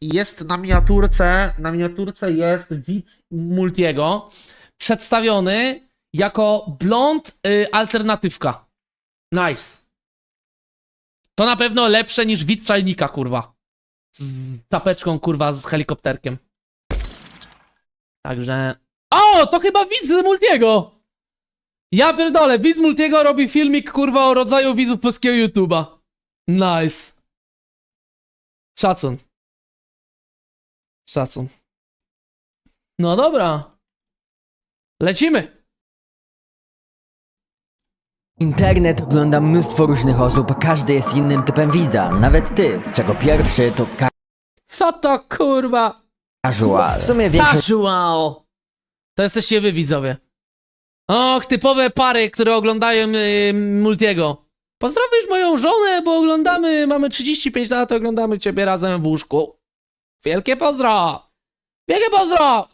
jest na miniaturce, na miniaturce jest widz Multiego przedstawiony jako blond y, alternatywka. Nice. To na pewno lepsze niż widz czajnika, kurwa. Z tapeczką, kurwa, z helikopterkiem. Także... O, to chyba widz Multiego! Ja pierdolę, widz Multiego robi filmik, kurwa, o rodzaju widzów polskiego YouTube'a. Nice. Szacun. Szacun. No dobra. Lecimy. Internet ogląda mnóstwo różnych osób, a każdy jest innym typem widza. Nawet ty, z czego pierwszy to Co to kurwa? casual. W sumie większość Casual. To jesteście wy widzowie. Och, typowe pary, które oglądają yy, Multiego. Pozdrowisz moją żonę, bo oglądamy, mamy 35 lat, oglądamy ciebie razem w łóżku. Wielkie pozdro! Wielkie pozdro!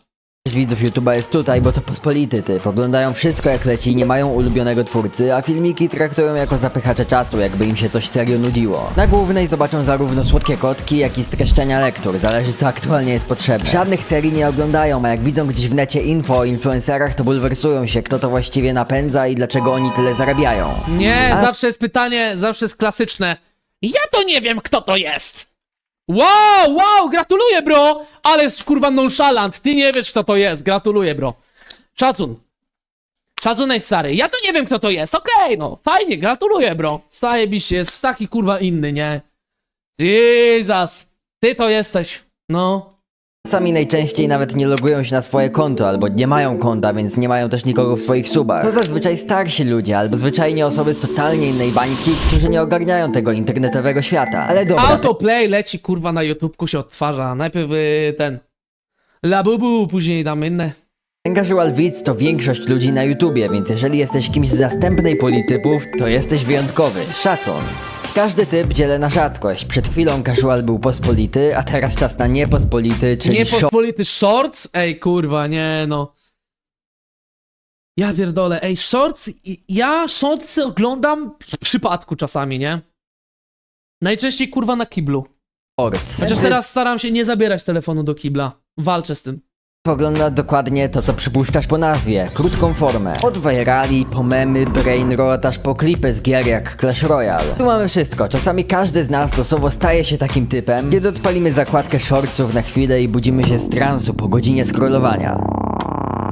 widzów YouTube'a jest tutaj, bo to pospolity typ. Oglądają wszystko jak leci i nie mają ulubionego twórcy, a filmiki traktują jako zapychacze czasu, jakby im się coś serio nudziło. Na głównej zobaczą zarówno słodkie kotki, jak i streszczenia lektur, zależy co aktualnie jest potrzebne. Żadnych serii nie oglądają, a jak widzą gdzieś w necie info o influencerach, to bulwersują się, kto to właściwie napędza i dlaczego oni tyle zarabiają. Nie, A- zawsze jest pytanie, zawsze jest klasyczne. Ja to nie wiem, kto to jest. Wow, wow, gratuluję, bro! Ale jest kurwa nonchalant, ty nie wiesz, kto to jest. Gratuluję, bro. Szacun. Szacunek stary. Ja to nie wiem, kto to jest. Okej, no, fajnie, gratuluję, bro. Zajebiście, jest taki kurwa inny, nie? Jesus, ty to jesteś. No. Sami najczęściej nawet nie logują się na swoje konto, albo nie mają konta, więc nie mają też nikogo w swoich subach. To zazwyczaj starsi ludzie, albo zwyczajnie osoby z totalnie innej bańki, którzy nie ogarniają tego internetowego świata. Ale dobra, Autoplay leci kurwa na YouTubeku się odtwarza. Najpierw y, ten. Labubu, później dam inne. casual widz to większość ludzi na YouTubie, więc jeżeli jesteś kimś z zastępnej puli typów, to jesteś wyjątkowy. Szacun. Każdy typ dzielę na rzadkość. Przed chwilą casual był pospolity, a teraz czas na niepospolity, czyli Niepospolity shorts? Ej, kurwa, nie no. Ja pierdolę, ej, shorts, i- ja shortsy oglądam w przypadku czasami, nie? Najczęściej kurwa na kiblu. shorts. Chociaż teraz staram się nie zabierać telefonu do kibla. Walczę z tym. Pogląda dokładnie to, co przypuszczasz po nazwie, krótką formę. Od virali, po memy, brain rot, aż po klipy z gier jak Clash Royale. Tu mamy wszystko, czasami każdy z nas losowo staje się takim typem, kiedy odpalimy zakładkę shortsów na chwilę i budzimy się z transu po godzinie scrollowania.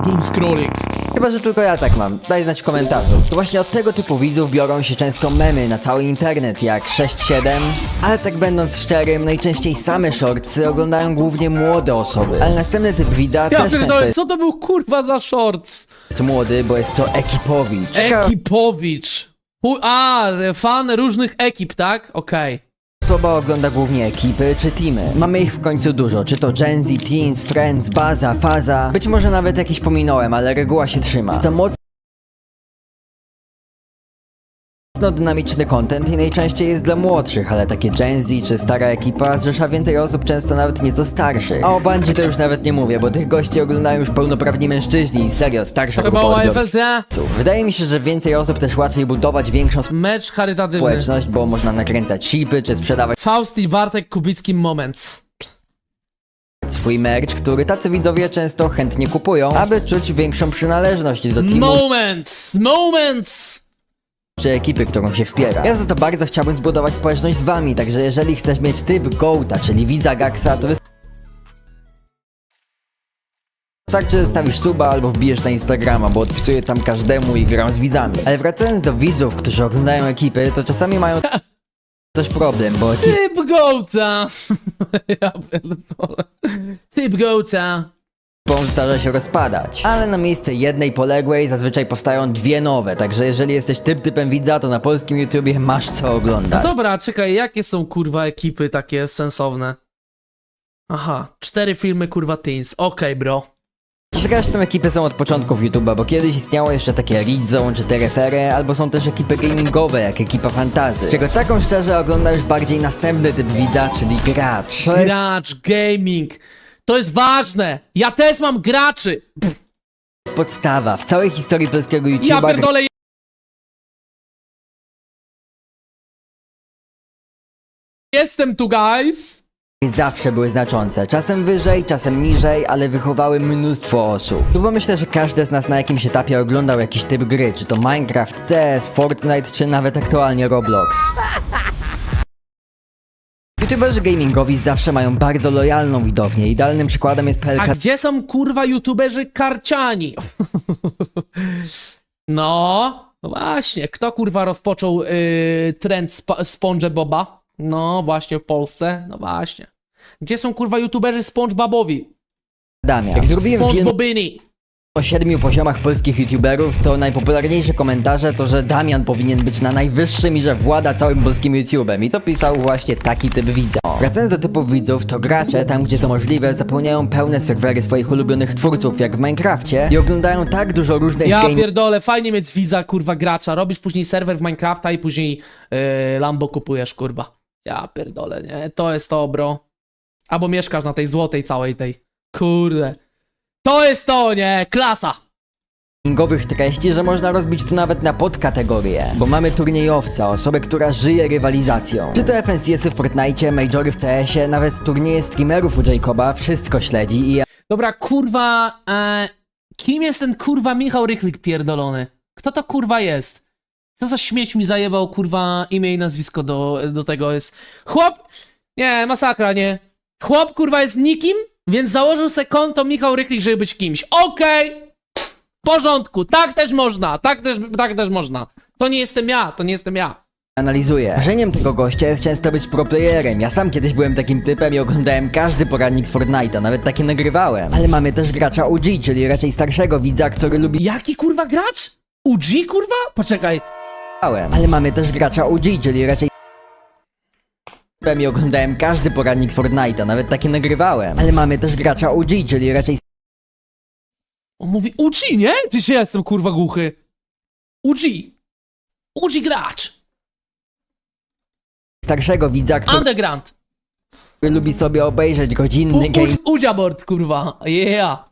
Doom scrolling. Chyba, że tylko ja tak mam, daj znać w komentarzu. To właśnie od tego typu widzów biorą się często memy na cały internet, jak 6-7, ale tak będąc szczerym, najczęściej same shortsy oglądają głównie młode osoby. Ale następny typ widza Ja też często pierdolę, jest co to był kurwa za shorts? jest młody, bo jest to ekipowicz. Ekipowicz. Hu- A, fan różnych ekip, tak? Okej. Osoba ogląda głównie ekipy czy teamy. Mamy ich w końcu dużo, czy to Gen Z, Teens, Friends, Baza, Faza. Być może nawet jakiś pominąłem, ale reguła się trzyma. Jest to mocno dynamiczny content i najczęściej jest dla młodszych, ale takie Gen Z czy stara ekipa zrzesza więcej osób, często nawet nieco starszych. A o bandzi to już nawet nie mówię, bo tych gości oglądają już pełnoprawni mężczyźni i serio, starsza grupa odbiorców. Wydaje mi się, że więcej osób też łatwiej budować większą Mecz charytatywny. społeczność, bo można nakręcać chipy czy sprzedawać Faust i Bartek Kubicki Moments. swój merch, który tacy widzowie często chętnie kupują, aby czuć większą przynależność do teamu Moments! Moments! Czy ekipy, którą się wspiera. Ja za to bardzo chciałbym zbudować społeczność z wami, także jeżeli chcesz mieć typ Goata, czyli widza Gaxa, to Wystarczy, że stawisz suba albo wbijesz na Instagrama, bo odpisuję tam każdemu i gram z widzami. Ale wracając do widzów, którzy oglądają ekipy, to czasami mają też problem, bo ekipy Typ Gołca! ja pierdolę. Typ Gołca. Zdarza się rozpadać. Ale na miejsce jednej poległej zazwyczaj powstają dwie nowe, także jeżeli jesteś typ typem widza, to na polskim YouTubie masz co oglądać. Dobra, czekaj, jakie są kurwa ekipy takie sensowne? Aha, cztery filmy kurwa teens. Okej, bro. Zresztą ekipy są od początków YouTube'a, bo kiedyś istniało jeszcze takie Red Zone czy Terefery, albo są też ekipy gamingowe, jak ekipa fantazy. Z czego taką szczerze ogląda już bardziej następny typ widza, czyli gracz. To jest Gracz, gaming. To jest ważne. Ja też mam graczy. podstawa. W całej historii polskiego Ja YouTube'a pierdolę. Jestem tu, guys. zawsze były znaczące. Czasem wyżej, czasem niżej, ale wychowały mnóstwo osób. Bo myślę, że każdy z nas na jakimś etapie oglądał jakiś typ gry, czy to Minecraft, CS, Fortnite, czy nawet aktualnie Roblox. YouTuberzy gamingowi zawsze mają bardzo lojalną widownię. Idealnym przykładem jest A PLK gdzie są kurwa youtuberzy karciani? No, no właśnie, kto kurwa rozpoczął yy, trend sp- SpongeBoba? No właśnie w Polsce, no właśnie. Gdzie są kurwa youtuberzy SpongeBobowi? Damian. Jak zrobiłem film SpongeBobini. O siedmiu poziomach polskich youtuberów, to najpopularniejsze komentarze to, że Damian powinien być na najwyższym i że włada całym polskim YouTubem. I to pisał właśnie taki typ widza. Wracając do typów widzów, to gracze, tam gdzie to możliwe, zapełniają pełne serwery swoich ulubionych twórców, jak w Minecrafcie, i oglądają tak dużo różnych Ja game pierdolę, fajnie mieć widza kurwa gracza. Robisz później serwer w Minecrafta i później yy, Lambo kupujesz kurwa. Ja pierdolę, nie? To jest to, bro. Albo mieszkasz na tej złotej całej tej. Kurde. To jest to, nie? Klasa. gamingowych treści, że można rozbić to nawet na podkategorie. Bo mamy turniejowca, osobę, która żyje rywalizacją. Czy to FNCS-y w Fortnite, majory w CS-ie, nawet turnieje streamerów u Jacoba, wszystko śledzi i Dobra, kurwa, e, kim jest ten kurwa Michał Rychlik pierdolony? Kto to kurwa jest? Co za śmieć mi zajebał kurwa imię i nazwisko do, do tego jest. Chłop, nie, masakra, nie. Chłop kurwa jest nikim, więc założył se konto Michał Rychlik, żeby być kimś. Okej, w porządku, tak też można, tak też, tak też można. To nie jestem ja, to nie jestem ja. analizuje. Marzeniem tego gościa jest często być proplayerem. Ja sam kiedyś byłem takim typem i oglądałem każdy poradnik z Fortnite'a, nawet takie nagrywałem. Ale mamy też gracza OG, czyli raczej starszego widza, który lubi Jaki kurwa gracz? UG kurwa? Poczekaj, Ale mamy też gracza OG, czyli raczej i oglądałem każdy poradnik z Fortnite'a, nawet takie nagrywałem. Ale mamy też gracza OG, czyli raczej On mówi UG, nie? Ty się jestem kurwa głuchy. UG. UG gracz. starszego widza, który Underground. lubi sobie obejrzeć U, godzinny u, Udziabord, kurwa. Yeah.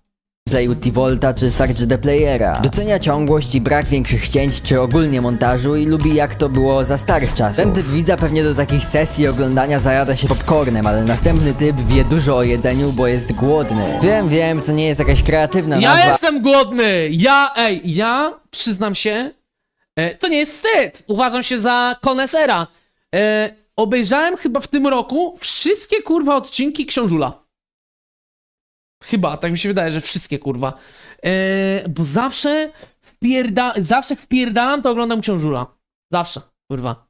Gameplay u T-Volta czy Sarge the Playera. Docenia ciągłość i brak większych cięć czy ogólnie montażu i lubi jak to było za starych czasów. Ten typ widza pewnie do takich sesji oglądania zajada się popcornem, ale następny typ wie dużo o jedzeniu, bo jest głodny. Wiem, wiem, to nie jest jakaś kreatywna Ja nazwa, jestem głodny. Ja, ej, ja przyznam się, e, to nie jest wstyd. Uważam się za konesera. E, obejrzałem chyba w tym roku wszystkie kurwa odcinki Książula. Chyba, tak mi się wydaje, że wszystkie kurwa. E, bo zawsze wpierda, zawsze wpierdalam, to oglądam Książula. Zawsze, kurwa.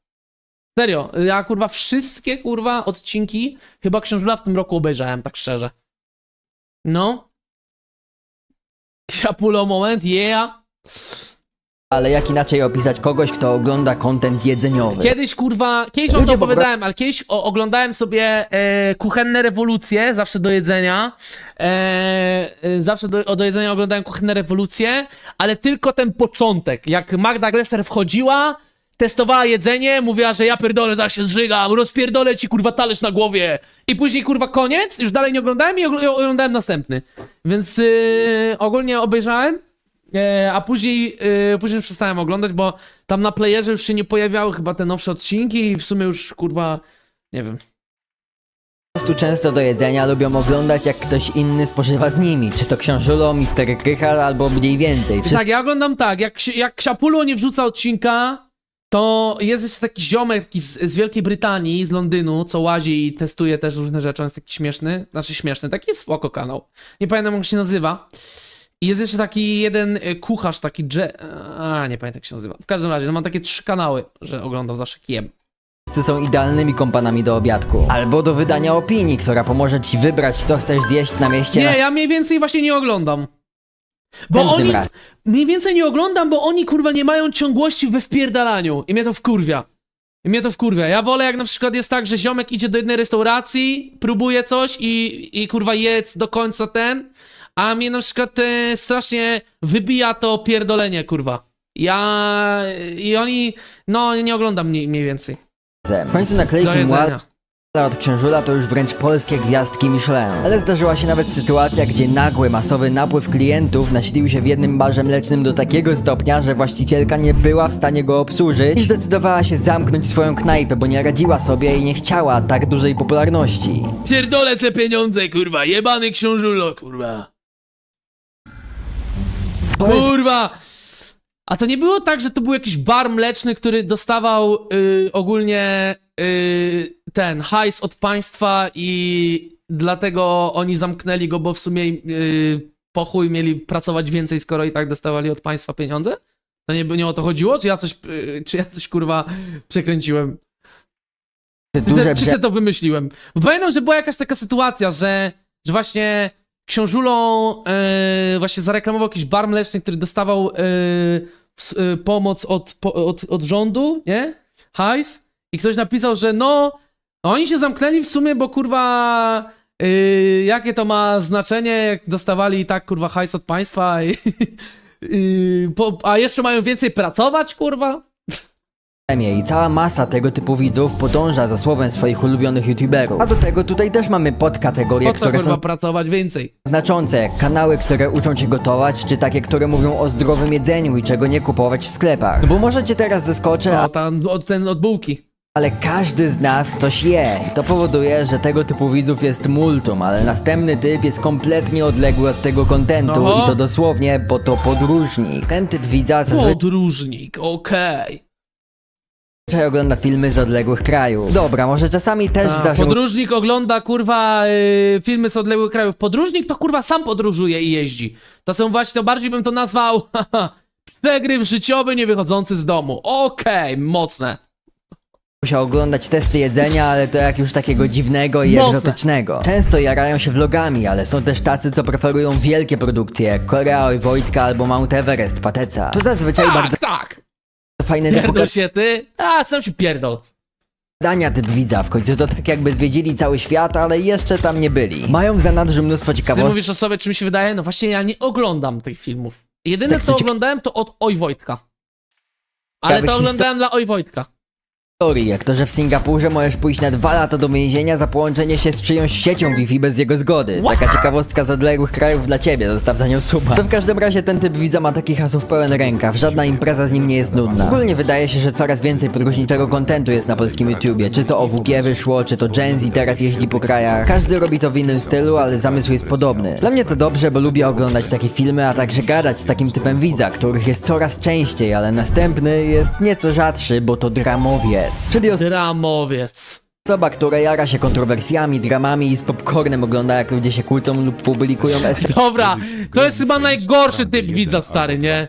Serio, ja kurwa wszystkie kurwa odcinki chyba Książula w tym roku obejrzałem, tak szczerze. No. Ksiapulo moment, yeah. Ale jak inaczej opisać kogoś, kto ogląda content jedzeniowy. Kiedyś kurwa, kiedyś wam to Ludzie po opowiadałem, ale kiedyś o, oglądałem sobie e, kuchenne rewolucje, zawsze do jedzenia. E, e, zawsze do, do jedzenia oglądałem kuchenne rewolucje, ale tylko ten początek. Jak Magda Glesser wchodziła, testowała jedzenie, mówiła, że ja pierdolę, zaraz się zżygam, rozpierdolę ci kurwa talerz na głowie. I później kurwa koniec, już dalej nie oglądałem i ogl- oglądałem następny. Więc e, ogólnie obejrzałem. E, a później, e, później już przestałem oglądać, bo tam na playerze już się nie pojawiały chyba te nowsze odcinki i w sumie już kurwa, nie wiem. Po prostu często do jedzenia lubią oglądać jak ktoś inny spożywa z nimi. Czy to książulo, Mister Krychar albo mniej więcej. Tak, ja oglądam tak, jak, jak Ksiapulo nie wrzuca odcinka, to jest jeszcze taki ziomek taki z, z Wielkiej Brytanii, z Londynu, co łazi i testuje też różne rzeczy, on jest taki śmieszny, znaczy śmieszny, taki jest spoko kanał. Nie pamiętam jak się nazywa. I jest jeszcze taki jeden e, kucharz, taki dże... A, nie pamiętam jak się nazywa. W każdym razie, no mam takie trzy kanały, że oglądam zawsze kijem. są idealnymi kompanami do obiadku. Albo do wydania opinii, która pomoże ci wybrać co chcesz zjeść na mieście Nie, ja mniej więcej właśnie nie oglądam. Bo następnym oni. razem. Mniej więcej nie oglądam, bo oni kurwa nie mają ciągłości we wpierdalaniu. I mnie to wkurwia. I mnie to wkurwia. Ja wolę jak na przykład jest tak, że ziomek idzie do jednej restauracji, próbuje coś i, i kurwa jedz do końca ten, a mnie na przykład e, strasznie wybija to pierdolenie, kurwa. Ja... I oni... No, nie oglądam mniej, mniej więcej. W końcu Do naklejki jedzenia. Mual Ale od księżula to już wręcz polskie gwiazdki Michelin. Ale zdarzyła się nawet sytuacja, gdzie nagły, masowy napływ klientów nasilił się w jednym barze mlecznym do takiego stopnia, że właścicielka nie była w stanie go obsłużyć i zdecydowała się zamknąć swoją knajpę, bo nie radziła sobie i nie chciała tak dużej popularności. Pierdolę te pieniądze, kurwa, jebany książulo, kurwa. Kurwa! A to nie było tak, że to był jakiś bar mleczny, który dostawał y, ogólnie y, ten hajs od państwa i dlatego oni zamknęli go, bo w sumie y, po chuj mieli pracować więcej, skoro i tak dostawali od państwa pieniądze? To nie, nie o to chodziło? Czy ja coś, y, czy ja coś kurwa przekręciłem? duże Czy sobie to wymyśliłem? Bo pamiętam, że była jakaś taka sytuacja, że, że właśnie książulą e, właśnie zareklamował jakiś bar mleczny, który dostawał e, ws- e, pomoc od, po, od, od rządu, nie? Hajs. I ktoś napisał, że no, oni się zamknęli w sumie, bo kurwa e, jakie to ma znaczenie, jak dostawali i tak kurwa hajs od państwa i, i po, a jeszcze mają więcej pracować, kurwa? I cała masa tego typu widzów podąża za słowem swoich ulubionych youtuberów. A do tego tutaj też mamy podkategorie, Po co które kurwa są pracować więcej? znaczące, kanały, które uczą cię gotować, czy takie, które mówią o zdrowym jedzeniu i czego nie kupować w sklepach. No bo może cię teraz zaskoczę, No, a- tam, od, ten od bułki. ale każdy z nas coś je. I to powoduje, że tego typu widzów jest multum, ale następny typ jest kompletnie odległy od tego kontentu Oho. i to dosłownie, bo to podróżnik. Ten typ widza zazwyczaj Podróżnik, okej. Ogląda filmy z odległych krajów. Dobra, może czasami też zdarza mu Podróżnik ogląda kurwa y, filmy z odległych krajów. Podróżnik to kurwa sam podróżuje i jeździ. To są właśnie, to bardziej bym to nazwał haha, przegryw życiowy nie wychodzący z domu. Okej, mocne. musiał oglądać testy jedzenia, ale to jak już takiego dziwnego i Mocne. egzotycznego. Często jarają się vlogami, ale są też tacy, co preferują wielkie produkcje, jak Korea i Wojtka albo Mount Everest, Pateca. To zazwyczaj Tak, bardzo tak. Fajne do Pierdol się ty. A, sam się pierdol. Dania typ widza, w końcu to tak jakby zwiedzili cały świat, ale jeszcze tam nie byli. Mają w zanadrzu mnóstwo Ty ciekawostek, mówisz o sobie, czym się wydaje? No właśnie ja nie oglądam tych filmów. Jedyne Tak, co to ci- oglądałem to od Oj Wojtka. Ale Ciekawych to oglądałem dla Oj Wojtka. Jak to, że w Singapurze możesz pójść na dwa lata do więzienia za połączenie się z czyjąś siecią Wi-Fi bez jego zgody. Taka ciekawostka z odległych krajów dla ciebie, zostaw za nią suba. To w każdym razie ten typ widza ma takich hasów pełen rękaw, żadna impreza z nim nie jest nudna. Ogólnie wydaje się, że coraz więcej podróżniczego kontentu jest na polskim YouTubie, czy to OWG wyszło, czy to Gen Z teraz jeździ po krajach. Każdy robi to w innym stylu, ale zamysł jest podobny. Dla mnie to dobrze, bo lubię oglądać takie filmy, a także gadać z takim typem widza, których jest coraz częściej, ale następny jest nieco rzadszy, bo to dramowiec. Czyli Dramowiec. osoba, która jara się kontrowersjami, dramami i z popcornem ogląda jak ludzie się kłócą lub publikują esej. Dobra, to jest chyba najgorszy typ widza, stary, nie?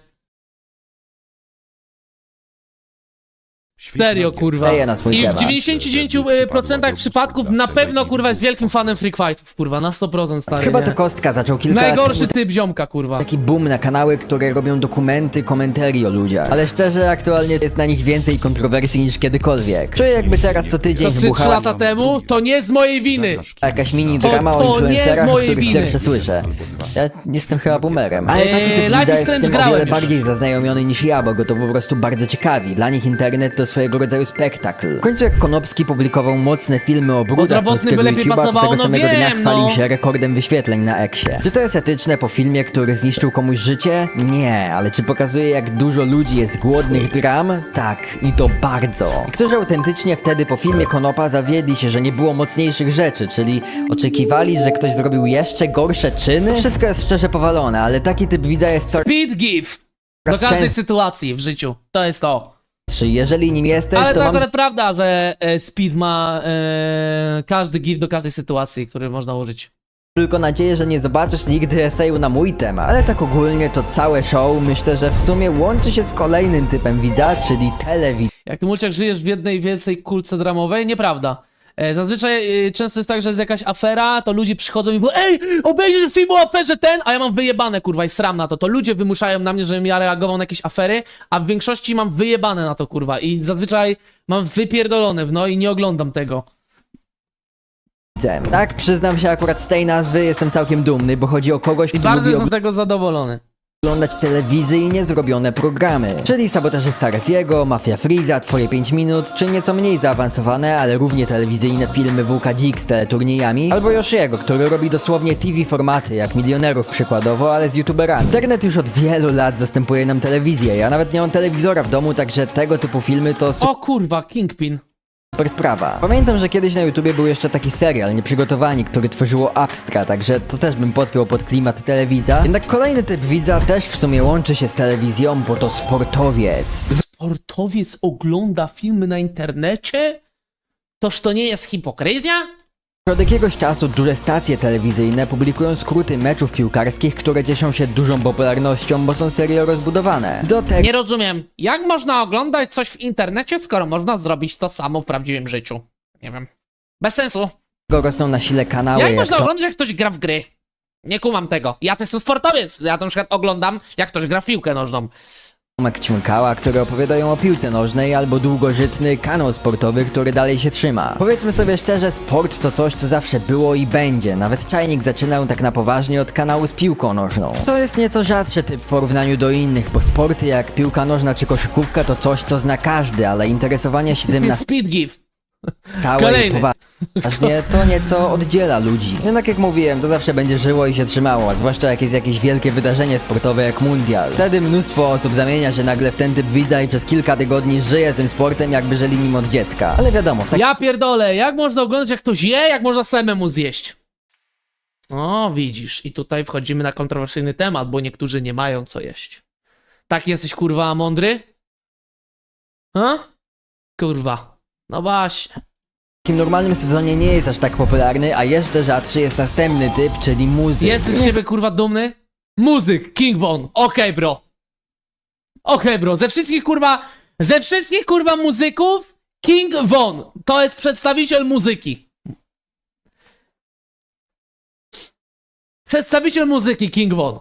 Serio, kurwa. Daję na swój I w temat. 99% przypadków na pewno, kurwa, jest wielkim fanem Freak Fightów, kurwa, na 100% stary, Chyba nie? to Kostka zaczął kilka lat Najgorszy temu typ ziomka, kurwa. taki boom na kanały, które robią dokumenty, komentarii o ludziach. Ale szczerze, aktualnie jest na nich więcej kontrowersji niż kiedykolwiek. Czuję jakby teraz co tydzień To 3 wybuchała lata temu, to nie z mojej winy. jakaś mini To- drama to o z influencerach, o mojej których winy. pierwsze słyszę. Ja jestem chyba boomerem. Ale taki Eee, typ Life widza is jest Strange tym o grałem wiele już. bardziej zaznajomiony niż ja, bo go to po prostu bardzo ciekawi. Dla nich internet to swojego rodzaju spektakl. W końcu jak Konopski publikował mocne filmy o brudach Odrobotny polskiego by lepiej YouTube'a, to pasowało, tego no samego dnia wiem, chwalił no. się rekordem wyświetleń na Eksie. Czy to jest etyczne po filmie, który zniszczył komuś życie? Nie, ale czy pokazuje jak dużo ludzi jest głodnych dram? Tak, i to bardzo. I Którzy autentycznie wtedy po filmie Konopa zawiedli się, że nie było mocniejszych rzeczy, czyli oczekiwali, że ktoś zrobił jeszcze gorsze czyny? Wszystko jest szczerze powalone, ale taki typ widza jest coraz Speed give. Do każdej częst- sytuacji w życiu. To jest to. Częstszy. Jeżeli nim jesteś, Ale to to mam akurat prawda, że e, Speed ma e, każdy give do każdej sytuacji, który można użyć. tylko nadzieję, że nie zobaczysz nigdy eseju na mój temat. Ale tak ogólnie to całe show myślę, że w sumie łączy się z kolejnym typem widza, czyli telewidza. Jak ty Mulciak żyjesz w jednej wielcej kulce dramowej? Nieprawda. E, Zazwyczaj e, często jest tak, że jest jakaś afera, to ludzie przychodzą i mówią Ej, obejrzysz film o aferze ten, a ja mam wyjebane kurwa i sram na to. To ludzie wymuszają na mnie, żebym ja reagował na jakieś afery, a w większości mam wyjebane na to kurwa i zazwyczaj mam wypierdolone, no i nie oglądam tego. Tak, przyznam się akurat z tej nazwy jestem całkiem dumny, bo chodzi o kogoś, I kto bardzo lubi jestem z tego zadowolony. Oglądać telewizyjnie zrobione programy. Czyli sabotażysta Resiego, Mafia Freeza, Twoje 5 minut, czy nieco mniej zaawansowane, ale równie telewizyjne filmy Dzik z teleturniejami, albo Yoshiego, który robi dosłownie TV formaty, jak milionerów przykładowo, ale z youtuberami. Internet już od wielu lat zastępuje nam telewizję, ja nawet nie mam telewizora w domu, także tego typu filmy to O kurwa, Kingpin. Super sprawa. Pamiętam, że kiedyś na YouTubie był jeszcze taki serial, Nieprzygotowani, który tworzyło Abstra, także to też bym podpiął pod klimat telewidza. Jednak kolejny typ widza też w sumie łączy się z telewizją, bo to sportowiec. Sportowiec ogląda filmy na internecie? Toż to nie jest hipokryzja? Od jakiegoś czasu duże stacje telewizyjne publikują skróty meczów piłkarskich, które cieszą się dużą popularnością, bo są serio rozbudowane. Do tego Nie rozumiem. Jak można oglądać coś w internecie, skoro można zrobić to samo w prawdziwym życiu? Nie wiem. Bez sensu. rosną na sile kanały Jak jak można to... oglądać, jak ktoś gra w gry? Nie kumam tego. Ja też jestem sportowiec. Ja na przykład oglądam, jak ktoś gra w piłkę nożną. Tomek które opowiadają o piłce nożnej, albo długożytny kanał sportowy, który dalej się trzyma. Powiedzmy sobie szczerze, sport to coś, co zawsze było i będzie. Nawet Czajnik zaczynał tak na poważnie od kanału z piłką nożną. To jest nieco rzadszy typ w porównaniu do innych, bo sporty jak piłka nożna czy koszykówka to coś, co zna każdy, ale interesowanie się tym na Speed give. stałe i Kolejny. poważnie to nieco oddziela ludzi. Jednak jak mówiłem, to zawsze będzie żyło i się trzymało, zwłaszcza jak jest jakieś wielkie wydarzenie sportowe jak mundial. Wtedy mnóstwo osób zamienia się nagle w ten typ widza i przez kilka tygodni żyje tym sportem, jakby żyli nim od dziecka. Ale wiadomo, w takim Ja pierdolę, jak można oglądać, jak ktoś je, jak można samemu zjeść? O, widzisz. I tutaj wchodzimy na kontrowersyjny temat, bo niektórzy nie mają co jeść. Tak jesteś, kurwa, mądry? A? Kurwa. No właśnie. Takim normalnym sezonie nie jest aż tak popularny, a jeszcze rzadszy jest następny typ, czyli muzyk. Jesteś z siebie, kurwa, dumny? Muzyk, King Von. Okej, bro. Okej, bro. Ze wszystkich, kurwa, ze wszystkich, kurwa, muzyków, King Von. To jest przedstawiciel muzyki. Przedstawiciel muzyki, King Von.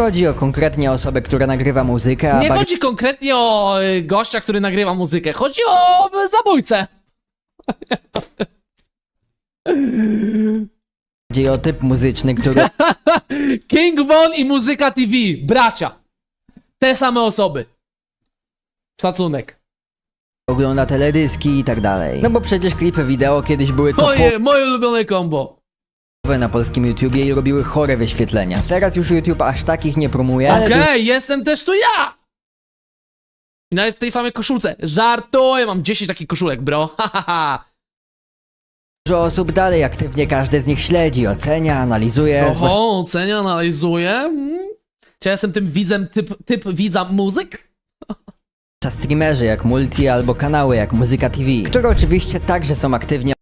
Chodzi o konkretnie osobę, która nagrywa muzykę, a Nie bardziej chodzi konkretnie o y, gościa, który nagrywa muzykę. Chodzi o y, zabójcę. O typ muzyczny, który King Von i Muzyka TV. Bracia. Te same osoby. Szacunek. ogląda teledyski i tak dalej. No bo przecież klipy wideo kiedyś były topowe Moje, moje ulubione combo. na polskim YouTubie i robiły chore wyświetlenia. Teraz już YouTube aż takich nie promuje, ale Okej, jestem też tu ja! I nawet w tej samej koszulce. Żartuję, mam 10 takich koszulek, bro. Ha, ha, ha. dużo osób dalej aktywnie każde z nich śledzi, ocenia, analizuje, zwłaszcza Oho, ocenia, analizuje. Hmm. Czy ja jestem tym widzem, typ, typ widza muzyk? streamerzy jak Multi albo kanały jak Muzyka TV, które oczywiście także są aktywnie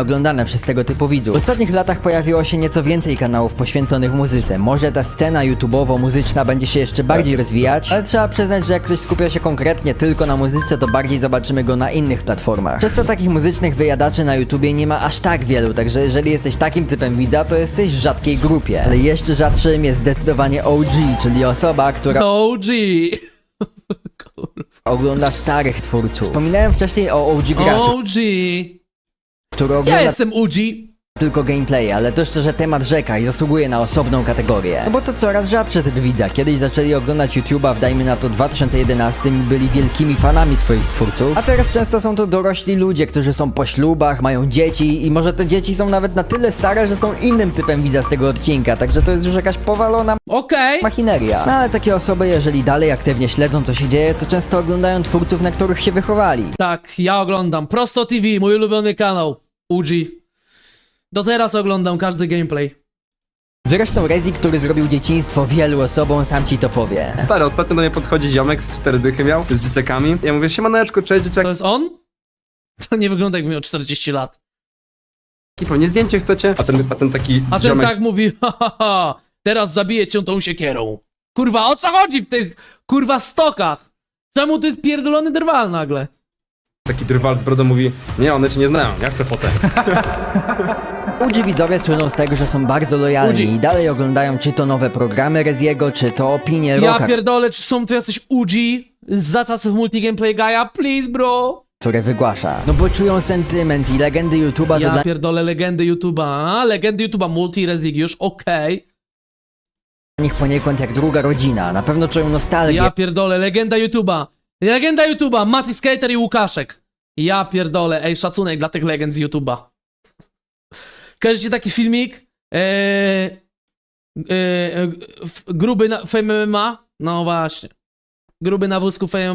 oglądane przez tego typu widzów. W ostatnich latach pojawiło się nieco więcej kanałów poświęconych muzyce. Może ta scena YouTubeowo-muzyczna będzie się jeszcze bardziej rozwijać, ale trzeba przyznać, że jak ktoś skupia się konkretnie tylko na muzyce, to bardziej zobaczymy go na innych platformach. Przez takich muzycznych wyjadaczy na YouTubie nie ma aż tak wielu, także jeżeli jesteś takim typem widza, to jesteś w rzadkiej grupie. Ale jeszcze rzadszym jest zdecydowanie OG, czyli osoba, która OG. ogląda starych twórców. Wspominałem wcześniej o OG graczu, OG. Który Ja ogląda jestem OG. tylko gameplay, ale to szczerze temat rzeka i zasługuje na osobną kategorię. No bo to coraz rzadszy typ widza. Kiedyś zaczęli oglądać YouTube'a w dajmy na to 2011 i byli wielkimi fanami swoich twórców, a teraz często są to dorośli ludzie, którzy są po ślubach, mają dzieci i może te dzieci są nawet na tyle stare, że są innym typem widza z tego odcinka, także to jest już jakaś powalona Okej. machineria. No ale takie osoby, jeżeli dalej aktywnie śledzą co się dzieje, to często oglądają twórców, na których się wychowali. Tak, ja oglądam Prosto TV, mój ulubiony kanał. OG. Do teraz oglądam każdy gameplay. Zresztą Rezi, który zrobił dzieciństwo wielu osobom, sam ci to powie. Stary, ostatnio do mnie podchodzi ziomek z cztery dychy miał, z dzieciakami. Ja mówię, siemaneczko, cześć To dzieciaki, jest on? To nie wygląda jak miał 40 lat. pewnie zdjęcie chcecie? A ten, a ten taki A ten ziomek, tak mówi, ha, ha, ha, teraz zabiję cię tą siekierą. Kurwa, o co chodzi w tych, kurwa, stokach? Czemu to jest pierdolony drwal nagle? Taki drwal z brodą mówi, nie, one cię nie znają, ja chcę fotę. Udzi widzowie słyną z tego, że są bardzo lojalni Udzi. i dalej oglądają czy to nowe programy Reziego, czy to opinie Ja Roka, pierdolę, czy są to jacyś UG za czasów multigameplay guy'a? Please, bro. które wygłasza. No bo czują sentyment i legendy YouTube'a to Ja dla pierdolę legendy YouTube'a, a, legendy YouTube'a multi Rezigiusz, okej. nich poniekąd jak druga rodzina. Na pewno czują nostalgię Ja pierdolę, legenda YouTube'a. Legenda YouTube'a, Mati Skater i Łukaszek. Ja pierdolę, ej, szacunek dla tych legend z YouTube'a. Kojarzycie taki filmik? Eee, eee, gruby na Fame MMA? No właśnie. Gruby na wózku Fame